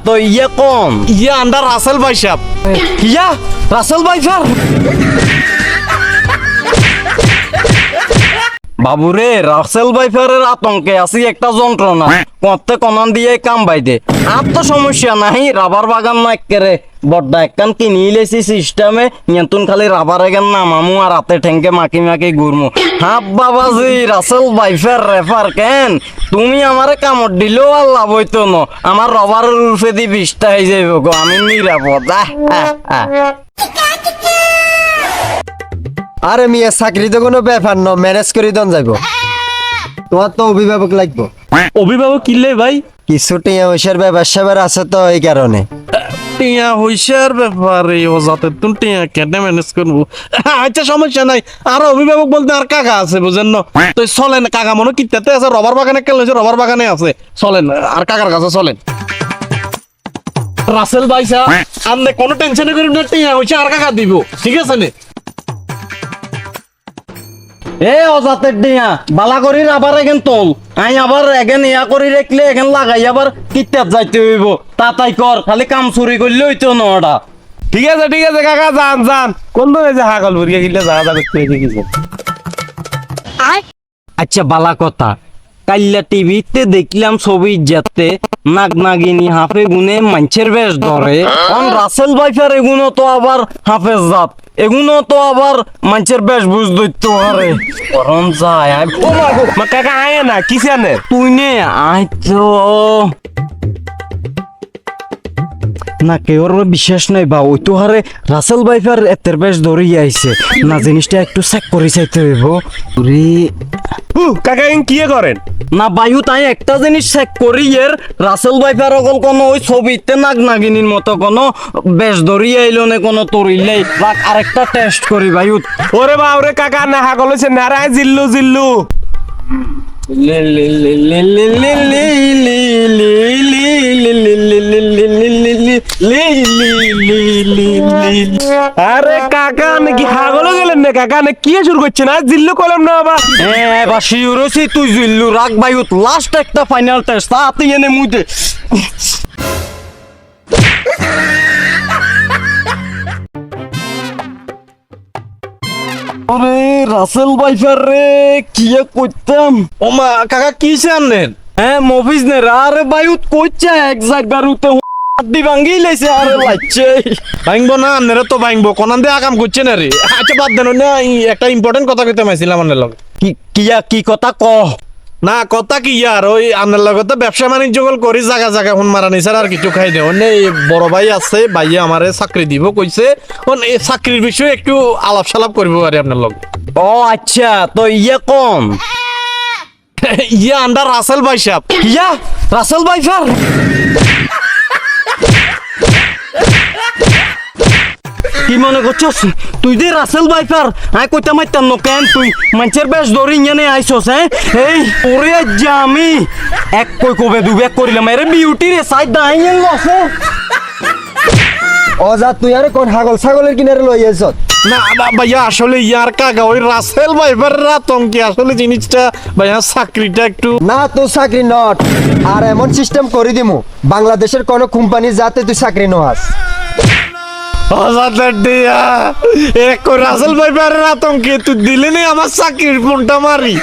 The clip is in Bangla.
तो ये कौन? ये अंदर रसल भाई साहब। या रसल भाई साहब বাবুরে, রাসেল বাইফারের আতঙ্কে আছি একটা যন্ত্রণা। কতে কনান দিয়ে কাম বাইদে। আর তো সমস্যা নাই রাবার বাগান না একেরে বড্ডা একখান কিনি লেছি সিস্টেমে, নিয়ন্ত্রণ খালি রাবার এগান নামামু আর হাতে ঠেঙ্কে মাকি মাকি ঘুরমু। হাপ বাবাজি, রাসেল বাইফার রেফার কেন? তুমি আমারে কামড় দিলেও আর লাভ হইতো ন। আমার রবারের রূপে দি বিষটা হয়ে যাইব গো, আমি নিরাপদ। আহ। আরে মিয়া চাকরি তো কোনো ব্যাপার ন ম্যানেজ করে দন যাইব। তোমার তো অভিভাবক লাগবো। অভিভাবক কিনলে ভাই? কিছু টিয়া পয়সার ব্যাপার স্যাপার আছে তো এই কারণে। টিয়া হইসার ব্যাপারে ও যাতে তুমি টিয়া কেটে ম্যানেজ করব। আচ্ছা সমস্যা নাই। আর অভিভাবক বলতে আর কাকা আছে বুঝেন না? তো চলেন কাকা মনে কিতাতে আছে রবার বাগানে কেন হয়েছে রবার বাগানে আছে। চলেন আর কাকার কাছে চলেন। রাসেল ভাইসা আপনি কোনো টেনশন করেন না টিয়া হইছে আর কাকা দিব ঠিক আছে নে? এ অজাতের বালা করি আবার এখান তোল। আই আবার এখান ইয়া করি রাখলে এখান লাগাই আবার কিতাব যাইতে হইব। তাতাই কর খালি কাম চুরি করলে হইতো নটা ঠিক আছে ঠিক আছে কাকা যান যান। কোন দিন যে হাগল ভরিয়া গিলে যা যা করতে আচ্ছা বালা কথা। কাল্লা টিভিতে দেখলাম ছবি যাতে নাগ নাগিনী হাফে গুনে মাঞ্চের বেশ ধরে। অন রাসেল ভাইফার এগুনো তো আবার হাফেজ জাত এগুনো তো আবার মাঞ্চের বেশ বুঝ দৈত্য হারে করন যায় ও মা কাকা আয় না কিসে তুই নে, আয় তো। না কেউর বিশ্বাস নাই বা ওই তো হারে রাসেল বাইফার এতের বেশ দৌড়ি আইছে না জিনিসটা একটু চেক করে চাইতে হইব রে কাকা কি করেন না বায়ু তাই একটা জিনিস চেক করি এর রাসেল বাইফার অকল কোন ওই ছবিতে নাগ নাগিনীর মতো কোন বেশ দৌড়ি আইলো না কোন তরিলেই বাক আরেকটা টেস্ট করি বায়ু ওরে বা ওরে কাকা না হাগল হইছে নারায় জিল্লু জিল্লু লি লি লি লি লি লি লি আরে কাকা নাকি হাগল গেলেন না কাকা? না কি শুরু করছেন আর জিল্লু কলম না আবার? হ্যাঁ শিউরছি তুই জিল্লু রাখ বায়ুত লাস্ট একটা ফাইনাল টেস্ট তাতে এনে মুইতে ওরে রাসেল বাইফার রে কি করতাম? ও মা কাকা কি আনেন হ্যাঁ মফিজ নে আরে বায়ুত কইছে এক জায়গার উতে হাড্ডি ভাঙ্গি লাইছে আরে লাইছে ভাঙবো না আনেরা তো ভাঙবো কোনান দিয়ে আকাম করছে না রে। আচ্ছা বাদ দেন না একটা ইম্পর্টেন্ট কথা কইতে মাইছিলাম আপনার লগে। কি কিয়া কি কথা ক? না কথা কি ইয়ার ওই আপনার লগে তো ব্যবসা বাণিজ্য গল করি জায়গা জায়গা ফোন মারা নিছার আর কিছু খাই এই বড় ভাই আছে ভাইয়া আমারে চাকরি দিব কইছে। এই চাকরির বিষয়ে একটু আলাপ সালাপ করব আরে আপনার লগে। ও আচ্ছা তো ইয়ে কম ইয়া আন্ডার রাসেল ভাই সাহেব। ইয়া রাসেল বাইফার কি মনে করছস? তুই যে রাসেল বাইফার আই কইতে মাইতাম ন কেন তুই? মানুষের বেশ ধরে ইঞ্জানে আইছস হ্যাঁ? এই ওরে আমি এক কই কবে দুবে করিলাম এরে বিউটি রে সাইড দাইয়েন লসে অজা তুই আরে কোন হাগল ছাগলের কিনারে লই আইছ না না ভাইয়া আসলে ইয়ার কাকা ওই রাসেল ভাইবার আতঙ্কে আসলে জিনিসটা ভাইয়া চাকরিটা একটু না তো চাকরি নট আর এমন সিস্টেম করে দিমু বাংলাদেশের কোন কোম্পানি যাতে তুই চাকরি নহাস দিয়া এক রাসেল ভাইবার আতঙ্কে তুই দিলে আমার চাকরির ফোনটা মারি?